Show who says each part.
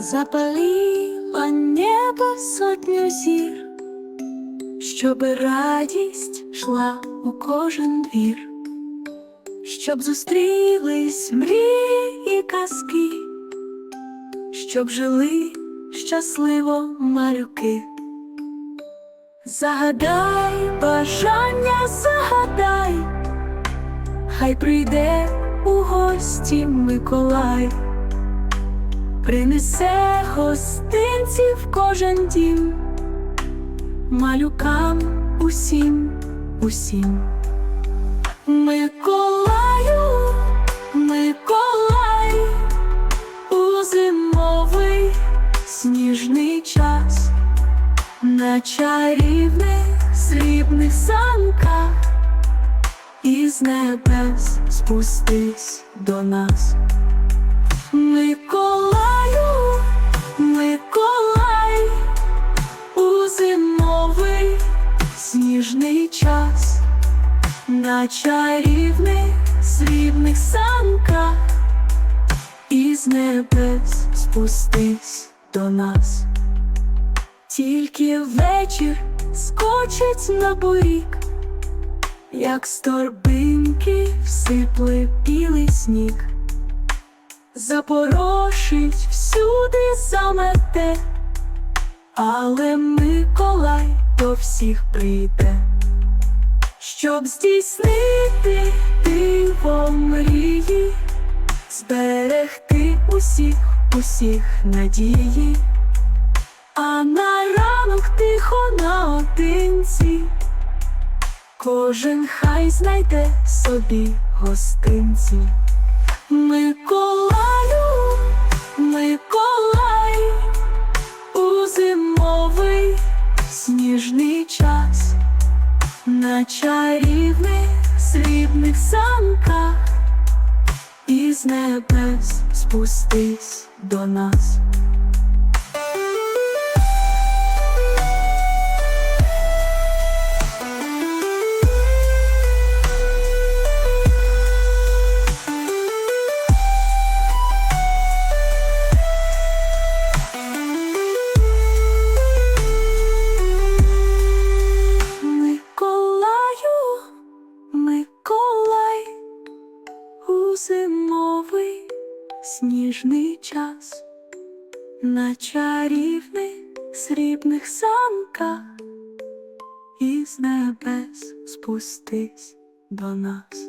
Speaker 1: запалила небо сотню зір, щоби радість йшла у кожен двір, щоб зустрілись мрії і казки, щоб жили щасливо малюки. Загадай бажання, загадай, хай прийде у гості Миколай, принесе гостинці в кожен дім, малюкам усім, усім. Миколаю, Миколай, у зимовий сніжний час. На чарівних срібних санках із небес спустись до нас. Миколаю, сніжний час, на чарівних срібних санках із небес спустись до нас. Тільки вечір скочить на порік, як з торбинки всипле білий сніг, запорошить всюди замете, але Миколай до всіх прийде, щоб здійснити диво мрії, зберегти усіх, усіх надії. А на ранок тихо наодинці, кожен хай знайде собі гостинці. Миколаю, сніжний час, на чарівних срібних санках із небес спустись до нас. Зимовий сніжний час, на чарівних срібних санках із небес спустись до нас.